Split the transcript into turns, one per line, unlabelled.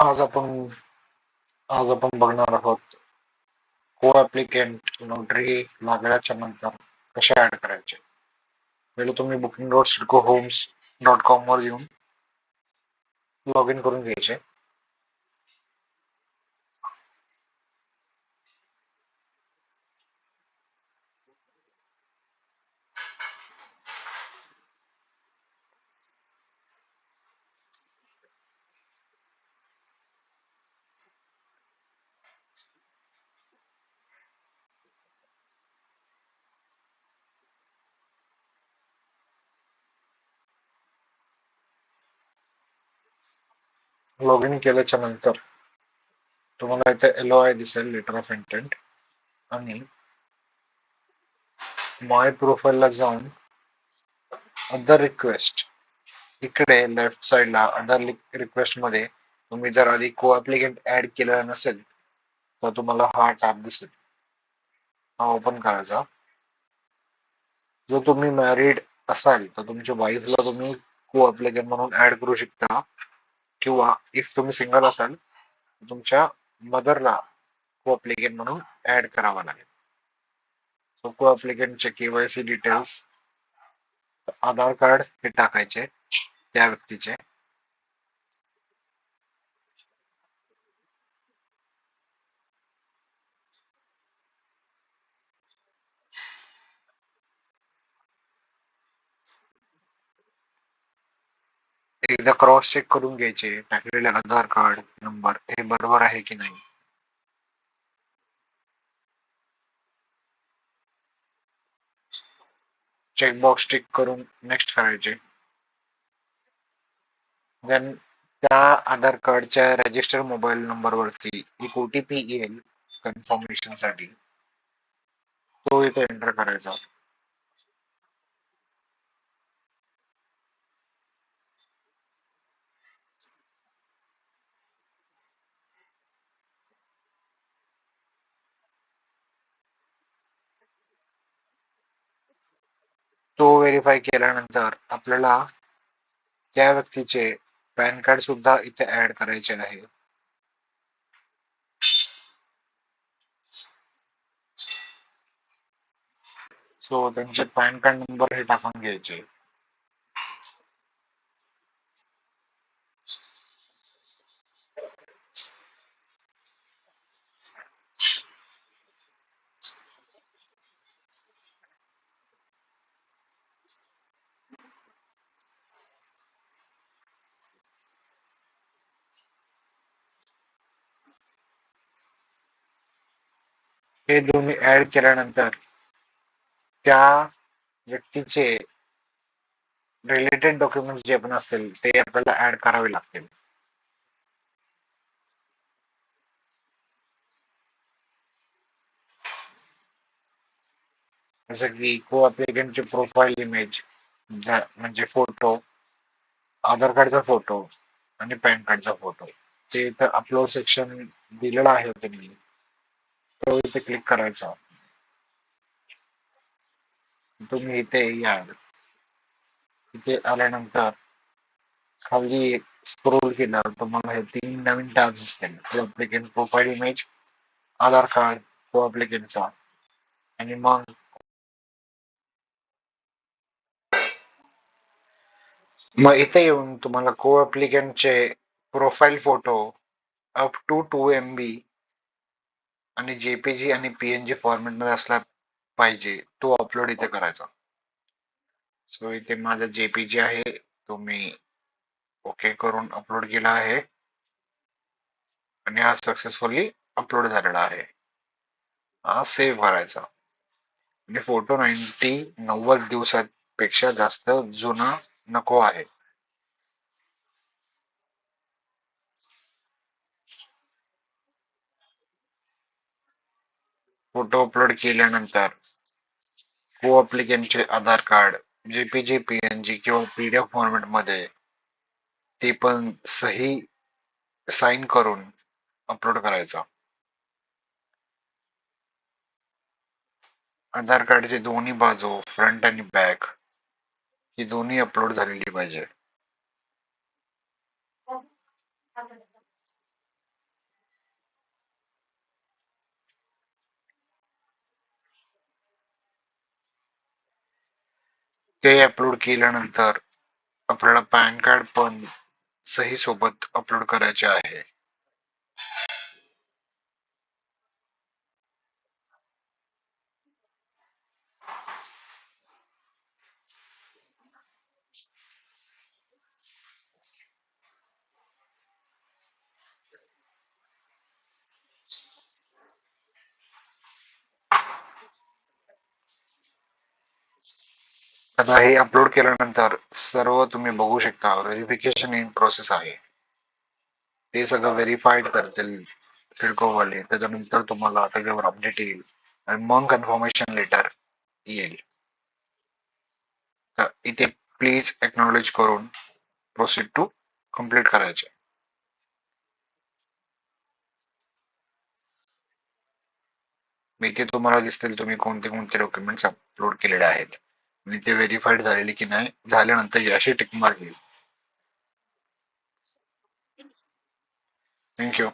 आज आपण आज आपण बघणार आहोत को ऍप्लिकेंट नोटरी लागल्याच्या नंतर कसे ऍड करायचे. पहिले तुम्ही booking dot CIDCO homes dot com वर येऊन लॉग इन करून घ्यायचे. लॉग इन केल्याच्यानंतर तुम्हाला इथे एल आय दिसेल लेटर ऑफ इंटेंट आणि माय प्रोफाईलला जाऊन अदर रिक्वेस्ट इकडे लेफ्ट साइडला अदर रिक्वेस्टमध्ये तुम्ही जर आधी को ऍप्लिकेंट ऍड केलेला नसेल तर तुम्हाला हा टॅब दिसेल. हा ओपन करायचा. जर तुम्ही मॅरिड असाल तर तुमच्या वाईफला तुम्ही को ऍप्लिकेंट म्हणून ऍड करू शकता. किंवा इफ तुम्ही सिंगल असाल तुमच्या मदरला को अप्लिकेंट म्हणून ऍड करावा लागेल. सो को अप्लिकेंटचे केवायसी डिटेल्स आधार कार्ड हे टाकायचे त्या व्यक्तीचे. एकदा क्रॉस चेक करून घ्यायचे टाकलेले आधार कार्ड नंबर हे बरोबर आहे की नाही? चेकबॉक्स टिक करून नेक्स्ट करायचे. देन त्या आधार कार्डच्या रजिस्टर मोबाईल नंबर वरती एक ओ टी पी येईल कन्फर्मेशनसाठी. तो इथे एंटर करायचा. तो व्हेरीफाय केल्यानंतर आपल्याला त्या व्यक्तीचे पॅन कार्ड सुद्धा इथे ऍड करायचे आहे. सो त्यांचे पॅन कार्ड नंबर हे टाकून घ्यायचे. हे दोन्ही ऍड केल्यानंतर त्या व्यक्तीचे रिलेटेड डॉक्युमेंट जे पण असतील ते आपल्याला ऍड करावे लागतील. जसं की को ॲप्लिकेंटचे प्रोफाईल इमेज म्हणजे फोटो आधार कार्डचा फोटो आणि पॅन कार्डचा फोटो ते इथं अपलोड सेक्शन दिलेलं आहे त्यांनी. तो इथे क्लिक करायचा. तुम्ही इथे याल इथे आल्यानंतर खाली स्क्रोल केला तुम्हाला हे तीन नवीन टॅब्स दिसतील. तो applicant profile image Aadhaar card को अप्लिकेंटचा आणि मग मग इथे येऊन तुम्हाला को अप्लिकेंटचे profile photo up to two M B आणि जेपीजी आणि पीएनजी फॉर्मेटमध्ये असला पाहिजे तो अपलोड इथे करायचा. सो इथे माझा जेपीजी आहे तो मी ओके करून अपलोड केला आहे. आणि हा सक्सेसफुली अपलोड झालेला आहे. हा सेव्ह करायचा. आणि फोटो नाईन्टी नव्वद दिवसापेक्षा जास्त जुना नको आहे. फोटो अपलोड केल्यानंतर को अप्लिकेंटचे आधार कार्ड जेपीजी पीएनजी किंवा पीडीएफ फॉर्मेटमध्ये ते पण सही साइन करून अपलोड करायचा. आधार कार्डचे दोन्ही बाजू फ्रंट आणि बॅक ही दोन्ही अपलोड झालेली पाहिजे. ते अपलोड केल्यानंतर आपल्याला पॅन कार्ड पण सही सोबत अपलोड करायचे आहे. आता हे अपलोड केल्यानंतर सर्व तुम्ही बघू शकता. व्हेरिफिकेशन इन प्रोसेस आहे. ते सगळं व्हेरीफाईड करतील सिडको वाले त्याच्यानंतर तुम्हाला त्याच्यावर अपडेट येईल आणि मग कन्फर्मेशन लेटर येईल. तर इथे प्लीज एक्नॉलेज करून प्रोसीड टू कंप्लीट करायचे. मी इथे तुम्हाला दिसतील तुम्ही कोणते कोणते डॉक्युमेंट्स अपलोड केलेले आहेत. ते व्हेरीफाईड झालेले की नाही झाल्यानंतर अशी टिक मार्क येईल. थँक्यू